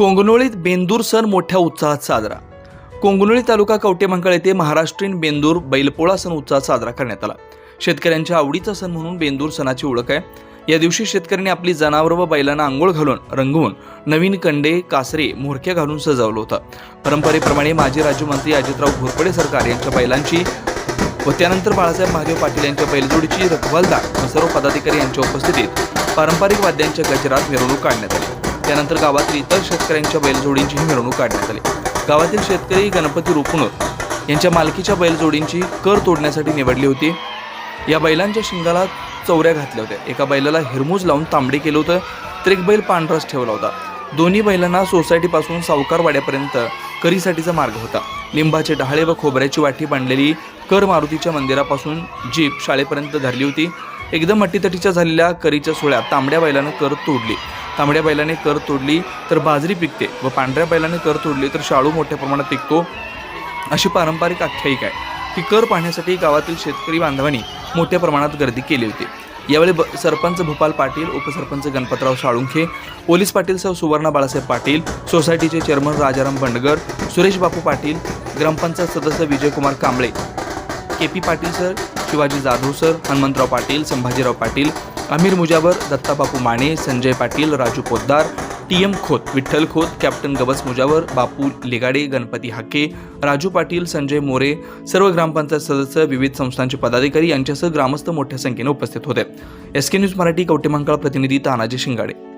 कोंगनोळीत बेंदूर सण मोठ्या उत्साहात साजरा. कोंगनोळी तालुका कवटेमंकाळ येथे महाराष्ट्रीयन बेंदूर बैलपोळा सण उत्साहात साजरा करण्यात आला. शेतकऱ्यांच्या आवडीचा सण म्हणून बेंदूर सणाची ओळख आहे. या दिवशी शेतकऱ्यांनी आपली जनावरं व बैलांना आंघोळ घालून रंगवून नवीन कंडे कासरे मोरक्या घालून सजवलं होतं. परंपरेप्रमाणे माजी राज्यमंत्री अजितराव घोरपडे सरकार यांच्या बैलांची व त्यानंतर बाळासाहेब महादेव पाटील यांच्या बैलजोडीची रखवालदार व सर्व पदाधिकारी यांच्या उपस्थितीत पारंपरिक वाद्यांच्या गजरात मिरवणूक काढण्यात आली. त्यानंतर गावातील इतर शेतकऱ्यांच्या बैलजोडींचीही मिरवणूक काढण्यात आली. गावातील शेतकरी गणपती रुपणूर यांच्या मालकीच्या बैलजोडींची कर तोडण्यासाठी निवडली होती. या बैलांच्या शिंगाला चौऱ्या घातल्या होत्या. एका बैलाला हिरमूज लावून तांबडे केलं होतं. तर एक बैल पांढराच ठेवला होता. दोन्ही बैलांना सोसायटीपासून सावकारवाड्यापर्यंत करीसाठीचा मार्ग होता. लिंबाचे डहाळे व खोबऱ्याची वाटी बांधलेली कर मारुतीच्या मंदिरापासून जीप शाळेपर्यंत धरली होती. एकदम अटीतटीच्या झालेल्या करीच्या सोहळ्यात तांबड्या बैलानं कर तोडली. तांबड्या बैलाने कर तोडली तर बाजरी पिकते व पांढऱ्या बैलाने कर तोडली तर शाळू मोठ्या प्रमाणात पिकतो. अशी पारंपरिक आख्यायिका आहे की कर पाहण्यासाठी गावातील शेतकरी बांधवांनी मोठ्या प्रमाणात गर्दी केली होती. यावेळी ब सरपंच भूपाल पाटील उपसरपंच गणपतराव साळुंखे पोलीस पाटील सौ सुवर्णा बाळासाहेब पाटील सोसायटीचे चेअरमन राजाराम बंडगर सुरेश बापू पाटील ग्रामपंचायत सदस्य Vijaykumar Kamble K P Patil sir Shivaji Jadhav sir Hanumantrao Patil Sambhajirao Patil Amir Mujawar Dattabapu Mane Sanjay Patil Raju Poddar T M Khot Vitthal Khot captain Gabas Mujawar Bapu Ligade Ganpati Hake Raju Patil Sanjay More सर्व ग्रामपंचायत सदस्य विविध संस्थांचे पदाधिकारी यांच्यासह ग्रामस्थ मोठ्या संख्येने उपस्थित होते. S K news Marathi Kavathemankal प्रतिनिधी तानाजी शिंगाडे.